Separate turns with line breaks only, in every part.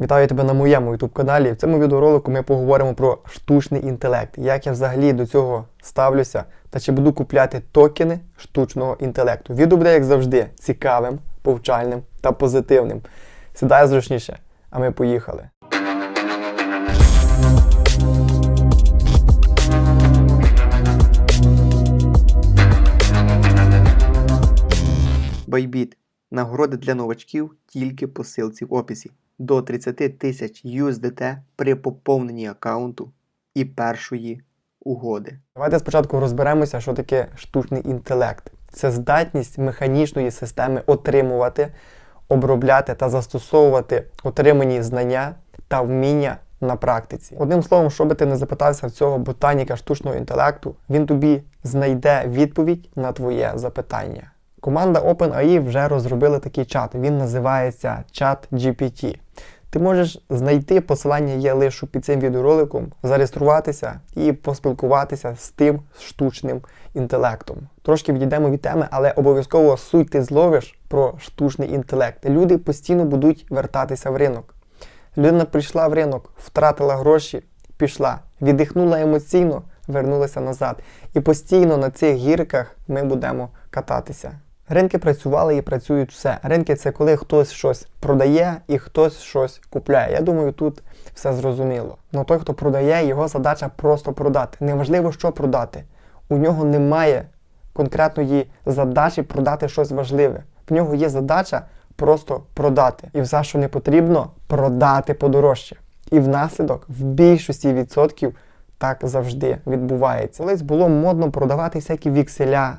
Вітаю тебе на моєму YouTube каналі. В цьому відеоролику ми поговоримо про штучний інтелект, як я взагалі до цього ставлюся та чи буду купляти токени штучного інтелекту. Відео буде, як завжди, цікавим, повчальним та позитивним. Сідай зручніше, а ми поїхали. Байбіт. Нагороди для новачків тільки по ссылці в описі. До 30 тисяч USDT при поповненні аккаунту і першої угоди. Давайте спочатку розберемося, що таке штучний інтелект. Це здатність механічної системи отримувати, обробляти та застосовувати отримані знання та вміння на практиці. Одним словом, що би ти не запитався в цього ботаніка штучного інтелекту, він тобі знайде відповідь на твоє запитання. Команда OpenAI вже розробила такий чат. Він називається чат GPT. Ти можеш знайти посилання є лише під цим відеороликом, зареєструватися і поспілкуватися з тим штучним інтелектом. Трошки відійдемо від теми, але обов'язково суть ти зловиш про штучний інтелект. Люди постійно будуть вертатися в ринок. Людина прийшла в ринок, втратила гроші, пішла, віддихнула емоційно, вернулася назад. І постійно на цих гірках ми будемо кататися. Ринки працювали і працюють все. Ринки це коли хтось щось продає і хтось щось купляє. Я думаю, тут все зрозуміло. Ну той, хто продає, його задача просто продати. Неважливо, що продати. У нього немає конкретної задачі продати щось важливе. В нього є задача просто продати. І все, що не потрібно, продати подорожче. І внаслідок в більшості відсотків так завжди відбувається. Колись було модно продавати всякі вікселя,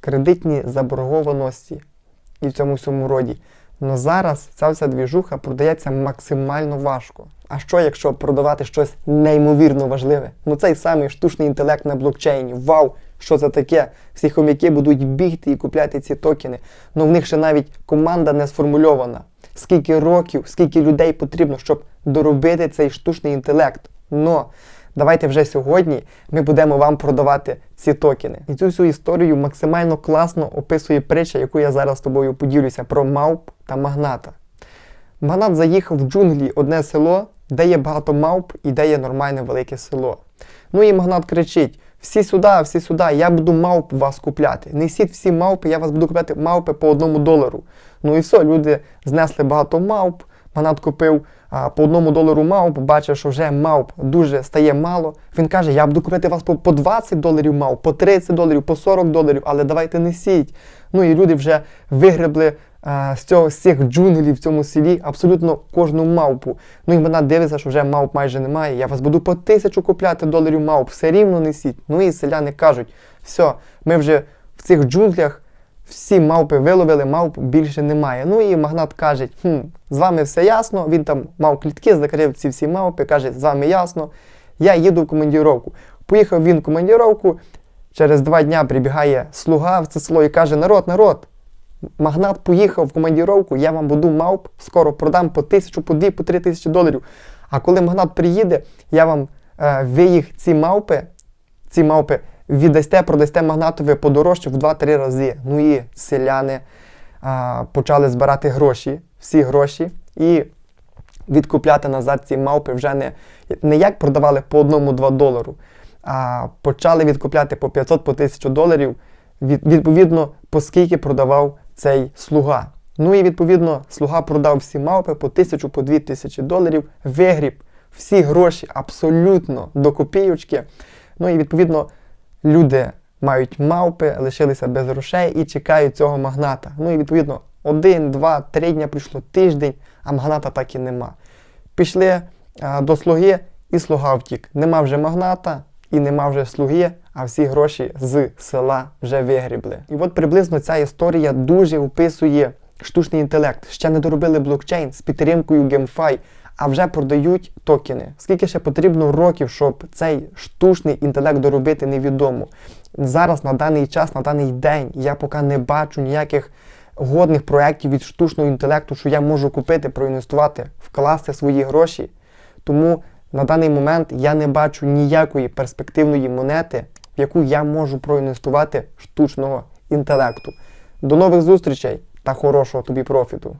кредитні заборгованості і в цьому всьому роді. Но зараз ця вся двіжуха продається максимально важко. А що, якщо продавати щось неймовірно важливе? Ну цей самий штучний інтелект на блокчейні. Вау! Що це таке? Всі хомяки будуть бігти і купляти ці токени. Ну в них ще навіть команда не сформульована. Скільки років, скільки людей потрібно, щоб доробити цей штучний інтелект. Но давайте вже сьогодні ми будемо вам продавати ці токени. І цю всю історію максимально класно описує притча, яку я зараз з тобою поділюся про мавп та магната. Магнат заїхав в джунглі одне село, де є багато мавп і де є нормальне велике село. Ну і магнат кричить: всі сюди, всі сюди, я буду мавп вас купляти. Несіть всі мавпи, я вас буду купляти мавпи по одному долару. Ну і все, люди знесли багато мавп. Магнат купив по одному долару мавп, бачив, що вже мавп дуже стає мало. Він каже: Я буду купити вас по, по 20 доларів мавп, по 30 доларів, по 40 доларів, але давайте несіть. Ну і люди вже вигребли з цього з цих джунглів в цьому селі абсолютно кожну мавпу. Ну і вона дивиться, що вже мавп майже немає. Я вас буду по тисячу купляти доларів мавп, все рівно несіть. Ну і селяни кажуть, все, ми вже в цих джунглях. Всі мавпи виловили, мавп більше немає. Ну і магнат каже, хм, з вами все ясно. Він там мав клітки, закрив ці всі мавпи, каже, з вами ясно. Я їду в командіровку. Поїхав він в командіровку, через два дня прибігає слуга в це село і каже: Народ, народ, магнат поїхав в командіровку, я вам буду мавп, скоро продам по тисячу, по дві, по три тисячі доларів. А коли магнат приїде, я вам е, ви їх ці мавпи, ці мавпи віддасте, продасте магнатові подорожче в 2-3 рази. Ну і селяни а, почали збирати гроші, всі гроші, і відкупляти назад ці мавпи вже не, не як продавали по одному-два долару, а почали відкупляти по 500 по 1000 доларів, від, відповідно, по скільки продавав цей слуга. Ну і відповідно слуга продав всі мавпи по 1000 по 2000 доларів, вигріб всі гроші абсолютно до копійочки. Ну і відповідно люди мають мавпи, лишилися без грошей і чекають цього магната. Ну і відповідно один, два, три дня пройшло тиждень, а магната так і нема. Пішли а, до слуги, і слуга втік. Нема вже магната і нема вже слуги, а всі гроші з села вже вигрібли. І от приблизно ця історія дуже описує штучний інтелект. Ще не доробили блокчейн з підтримкою GameFi, а вже продають токени. Скільки ще потрібно років, щоб цей штучний інтелект доробити, невідомо. Зараз на даний час, на даний день, я поки не бачу ніяких годних проєктів від штучного інтелекту, що я можу купити, проінвестувати, вкласти свої гроші. Тому на даний момент я не бачу ніякої перспективної монети, в яку я можу проінвестувати штучного інтелекту. До нових зустрічей та хорошого тобі профіту!